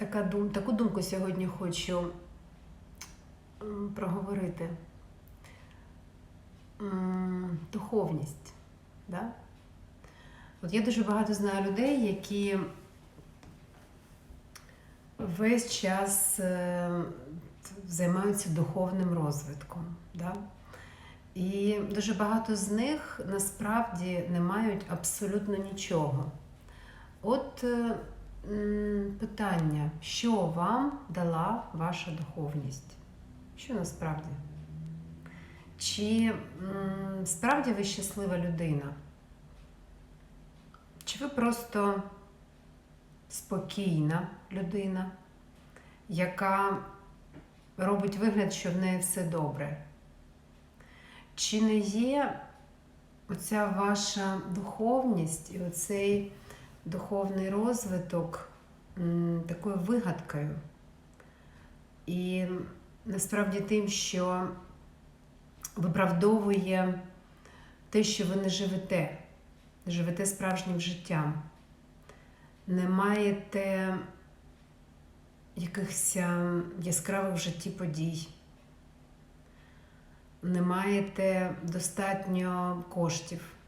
така дум, таку думку сьогодні хочу проговорити. Духовність. Да? От я дуже багато знаю людей, які весь час е, займаються духовним розвитком. Да? І дуже багато з них насправді не мають абсолютно нічого. От е, питання, що вам дала ваша духовність? Що насправді? Чи справді ви щаслива людина? Чи ви просто спокійна людина, яка робить вигляд, що в неї все добре? Чи не є оця ваша духовність і оцей духовний розвиток такою вигадкою? І насправді тим, що виправдовує те, що ви не живете, живете справжнім життям, не маєте якихось яскравих в житті подій, не маєте достатньо коштів.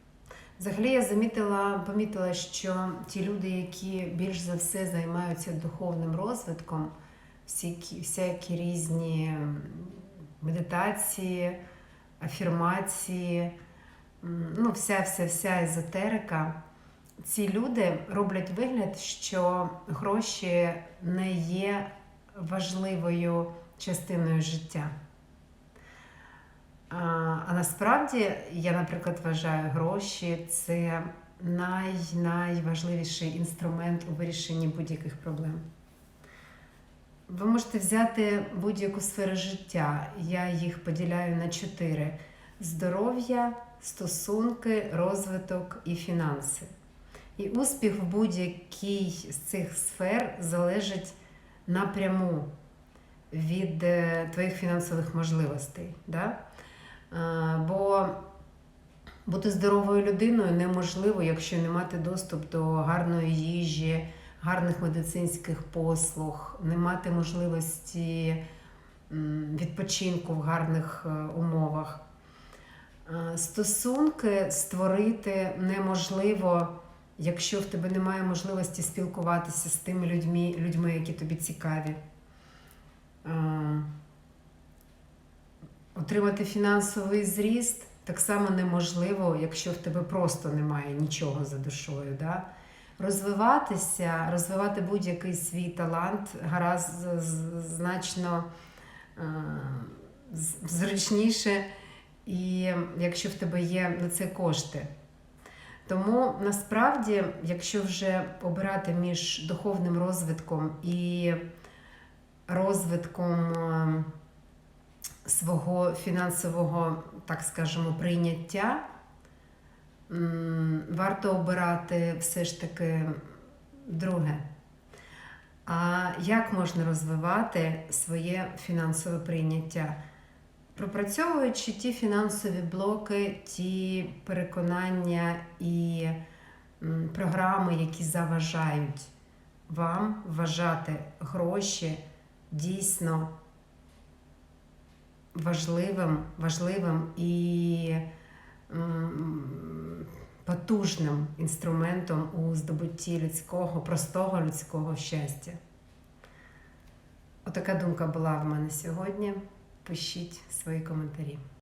Взагалі я замітила, помітила, що ті люди, які більш за все займаються духовним розвитком, всякі, всякі різні медитації, афірмації, ну, вся вся вся езотерика. Ці люди роблять вигляд, що гроші не є важливою частиною життя. А, а насправді я, наприклад, вважаю, гроші це най, найважливіший інструмент у вирішенні будь-яких проблем. Ви можете взяти будь-яку сферу життя. Я їх поділяю на чотири: здоров'я, стосунки, розвиток і фінанси. І успіх в будь-якій з цих сфер залежить напряму від е, твоїх фінансових можливостей. Да? Е, Бо бути здоровою людиною неможливо, якщо не мати доступ до гарної їжі, гарних медицинських послуг, не мати можливості відпочинку в гарних е, умовах. Е, Стосунки створити неможливо, якщо в тебе немає можливості спілкуватися з тими людьми, людьми які тобі цікаві. Отримати фінансовий зріст так само неможливо, якщо в тебе просто немає нічого за душою. Да? Розвиватися, розвивати будь-який свій талант гаразд значно е, зручніше, і якщо в тебе є на це кошти. Тому насправді, якщо вже обирати між духовним розвитком і розвитком е, свого фінансового, так скажемо, прийняття, варто обирати все ж таки друге. А як можна розвивати своє фінансове прийняття? Пропрацьовуючи ті фінансові блоки, ті переконання і програми, які заважають вам вважати гроші дійсно важливим, важливим і потужним інструментом у здобутті людського, простого людського щастя. Отака думка була в мене сьогодні. Пишіть свої коментарі.